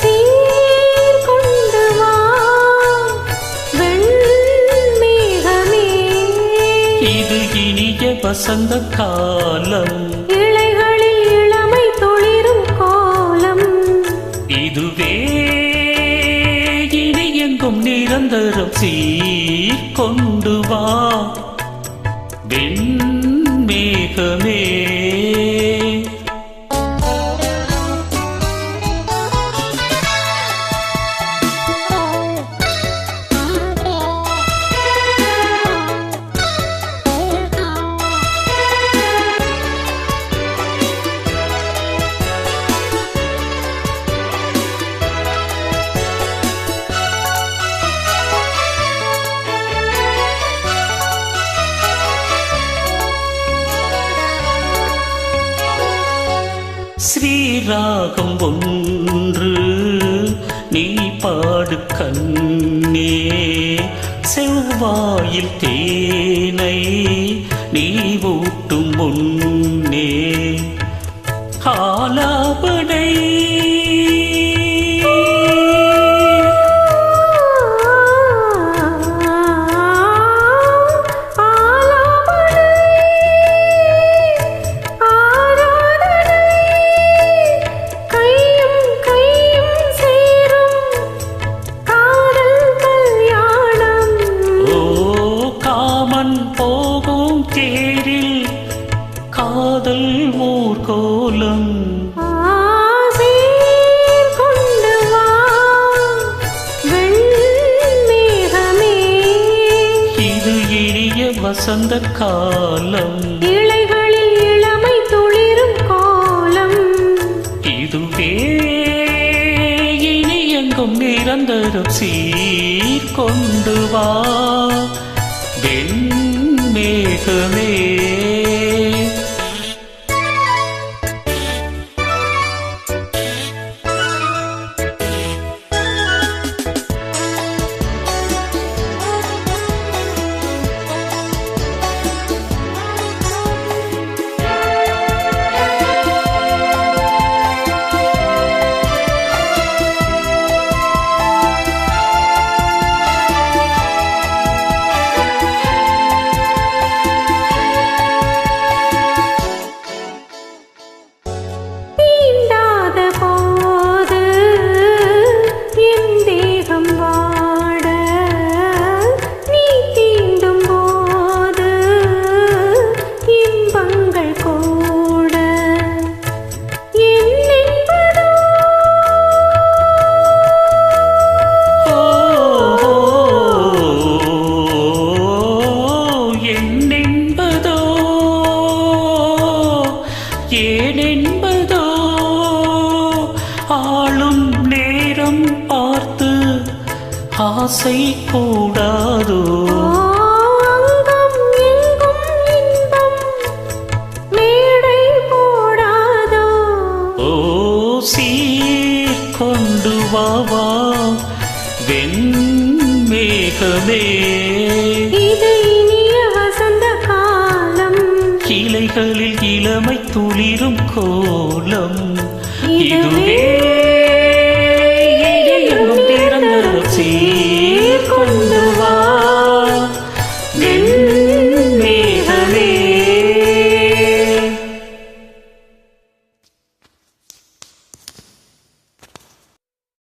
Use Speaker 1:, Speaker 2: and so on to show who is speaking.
Speaker 1: சீர்கொண்டு வெண்மேகமே.
Speaker 2: இது இனிய வசந்த காலம்.
Speaker 1: இலைகளில் இளமை தொளிரும் கோலம்.
Speaker 2: இதுவே இனி எங்கும் நிரந்தரம் சீர் கொண்டு வா. வெண்மேகமே ஸ்ரீராகம் ஒன்று. நீ பாடு கண்ணே செவ்வாயில் தேனை நீ ஊட்டும் முன்னே. ஆலாபனை வசந்த காலம்.
Speaker 1: இலைகளில் இளமை துளிரும் கோலம்.
Speaker 2: இதுவே இனி எங்கும் நிரந்தரம் சீர் கொண்டு வா. வெண்மேகமே. ஏனென்பதோ ஆளும் நேரம் பார்த்து ஆசை கூடாதோ? சீர் கொண்டு வா வா. வெண்மேகமே துளிரும் கோலம். இதுவே